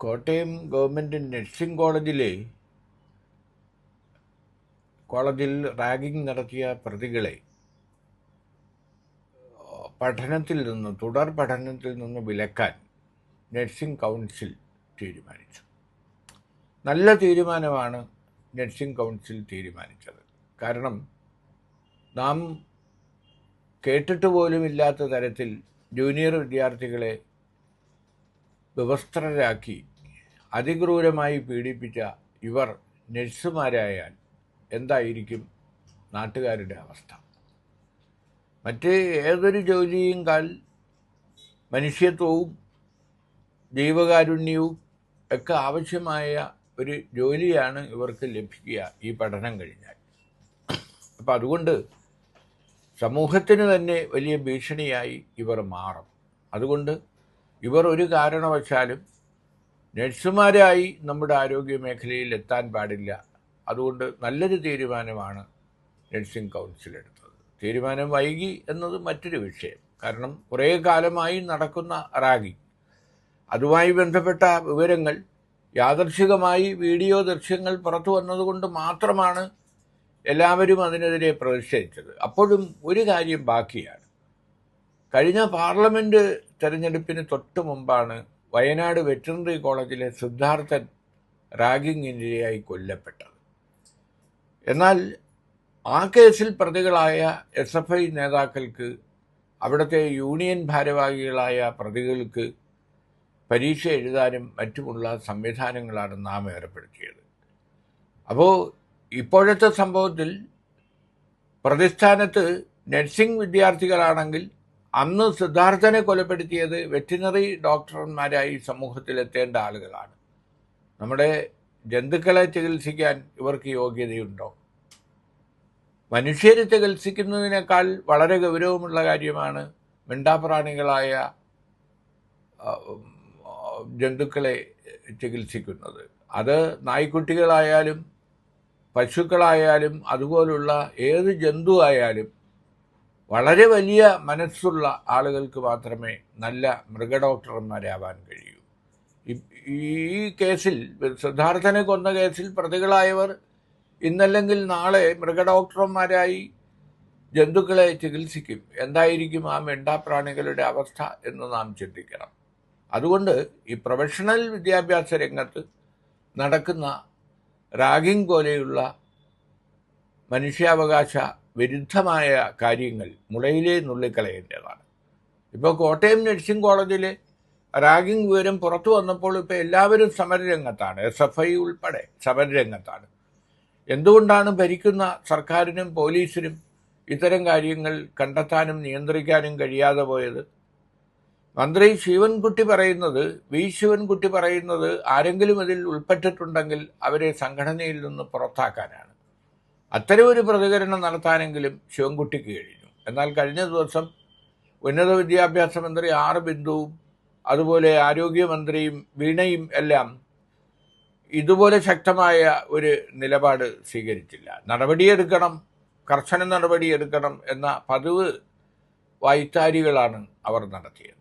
Kottayam government nursing കോളേജിലെ കോളേജിൽ ragging നടത്തിയ പ്രതികളെ പഠനത്തിൽ നിന്ന് തുടർ പഠനത്തിൽ നിന്ന് വിലക്കാൻ നഴ്സിംഗ് കൗൺസിൽ തീരുമാനിച്ചു. നല്ല തീരുമാനമാണ് നഴ്സിംഗ് കൗൺസിൽ തീരുമാനിച്ചത്. കാരണം നാം കേട്ടിട്ട് പോലുമില്ലാത്ത തരത്തിൽ ജൂനിയർ വിദ്യാർത്ഥികളെ വിവസ്ത്രരാക്കി അതിക്രൂരമായി പീഡിപ്പിച്ച ഇവർ നഴ്സുമാരായാൽ എന്തായിരിക്കും നാട്ടുകാരുടെ അവസ്ഥ? മറ്റ് ഏതൊരു ജോലിയും കാൽ മനുഷ്യത്വവും ദൈവകാരുണ്യവും ഒക്കെ ആവശ്യമായ ഒരു ജോലിയാണ് ഇവർക്ക് ലഭിക്കുക ഈ പഠനം കഴിഞ്ഞാൽ. അപ്പം അതുകൊണ്ട് സമൂഹത്തിന് തന്നെ വലിയ ഭീഷണിയായി ഇവർ മാറും. അതുകൊണ്ട് ഇവർ ഒരു കാരണവശാലും നഴ്സുമാരായി നമ്മുടെ ആരോഗ്യ മേഖലയിൽ എത്താൻ പാടില്ല. അതുകൊണ്ട് നല്ലൊരു തീരുമാനമാണ് നഴ്സിംഗ് കൗൺസിൽ എടുത്തത്. തീരുമാനം വൈകി എന്നത് മറ്റൊരു വിഷയം. കാരണം കുറേ കാലമായി നടക്കുന്ന റാഗി. അതുമായി ബന്ധപ്പെട്ട വിവരങ്ങൾ യാദർശികമായി വീഡിയോ ദൃശ്യങ്ങൾ പുറത്തു വന്നതുകൊണ്ട് മാത്രമാണ് എല്ലാവരും അതിനെതിരെ പ്രതിഷേധിച്ചത്. അപ്പോഴും ഒരു കാര്യം ബാക്കിയാണ്. കഴിഞ്ഞ പാർലമെന്റ് തെരഞ്ഞെടുപ്പിന് തൊട്ട് മുമ്പാണ് വയനാട് വെറ്ററിനറി കോളേജിലെ സിദ്ധാർത്ഥൻ റാഗിങ്ങിനിരയായി കൊല്ലപ്പെട്ടത്. എന്നാൽ ആ കേസിൽ പ്രതികളായ എസ് എഫ് ഐ നേതാക്കൾക്ക് അവിടുത്തെ യൂണിയൻ ഭാരവാഹികളായ പ്രതികൾക്ക് പരീക്ഷ എഴുതാനും മറ്റുമുള്ള സംവിധാനങ്ങളാണ് നാം ഏർപ്പെടുത്തിയത്. അപ്പോൾ ഇപ്പോഴത്തെ സംഭവത്തിൽ പ്രതിസ്ഥാനത്ത് നഴ്സിംഗ് വിദ്യാർത്ഥികളാണെങ്കിൽ അന്ന് സിദ്ധാർത്ഥനെ കൊലപ്പെടുത്തിയത് വെറ്റിനറി ഡോക്ടർമാരായി സമൂഹത്തിലെത്തേണ്ട ആളുകളാണ്. നമ്മുടെ ജന്തുക്കളെ ചികിത്സിക്കാൻ ഇവർക്ക് യോഗ്യതയുണ്ടോ? മനുഷ്യരെ ചികിത്സിക്കുന്നതിനേക്കാൾ വളരെ ഗൗരവമുള്ള കാര്യമാണ് മിണ്ടാപ്രാണികളായ ജന്തുക്കളെ ചികിത്സിക്കുന്നത്. അത് നായ്ക്കുട്ടികളായാലും പശുക്കളായാലും അതുപോലുള്ള ഏത് ജന്തു ആയാലും വളരെ വലിയ മനസ്സുള്ള ആളുകൾക്ക് മാത്രമേ നല്ല മൃഗഡോക്ടർമാരാവാൻ കഴിയൂ. ഈ- കേസിൽ സിദ്ധാർത്ഥനെ കൊന്ന കേസിൽ പ്രതികളായവർ ഇന്നല്ലെങ്കിൽ നാളെ മൃഗഡോക്ടർമാരായി ജന്തുക്കളെ ചികിത്സിക്കും. എന്തായിരിക്കും ആ മെണ്ടാപ്രാണികളുടെ അവസ്ഥ എന്ന് നാം ചിന്തിക്കണം. അതുകൊണ്ട് ഈ പ്രൊഫഷണൽ വിദ്യാഭ്യാസ രംഗത്ത് നടക്കുന്ന റാഗിംഗ് പോലെയുള്ള മനുഷ്യാവകാശ വിരുദ്ധമായ കാര്യങ്ങൾ മുളയിലെ നുള്ളിക്കളയേണ്ടതാണ്. ഇപ്പോൾ കോട്ടയം നഴ്സിംഗ് കോളേജിൽ റാഗിംഗ് വിവരം പുറത്തു വന്നപ്പോൾ ഇപ്പോൾ എല്ലാവരും സമരരംഗത്താണ് എസ് എഫ് ഐ ഉൾപ്പെടെ സമരരംഗത്താണ്. എന്തുകൊണ്ടാണ് ഭരിക്കുന്ന സർക്കാരിനും പോലീസിനും ഇത്തരം കാര്യങ്ങൾ കണ്ടെത്താനും നിയന്ത്രിക്കാനും കഴിയാതെ പോയത്? മന്ത്രി ശിവൻകുട്ടി പറയുന്നത് വി ശിവൻകുട്ടി പറയുന്നത് ആരെങ്കിലും ഇതിൽ ഉൾപ്പെട്ടിട്ടുണ്ടെങ്കിൽ അവരെ സംഘടനയിൽ നിന്ന് പുറത്താക്കാനാണ്. അത്തരമൊരു പ്രതികരണം നടത്താനെങ്കിലും ശിവൻകുട്ടിക്ക് കഴിഞ്ഞു. എന്നാൽ കഴിഞ്ഞ ദിവസം ഉന്നത വിദ്യാഭ്യാസ മന്ത്രി ആർ ബിന്ദുവും അതുപോലെ ആരോഗ്യമന്ത്രിയും വീണയും എല്ലാം ഇതുപോലെ ശക്തമായ ഒരു നിലപാട് സ്വീകരിച്ചില്ല. നടപടിയെടുക്കണം കർശന നടപടിയെടുക്കണം എന്ന പതിവ് വായ്ത്താരികളാണ് അവർ നടത്തിയത്.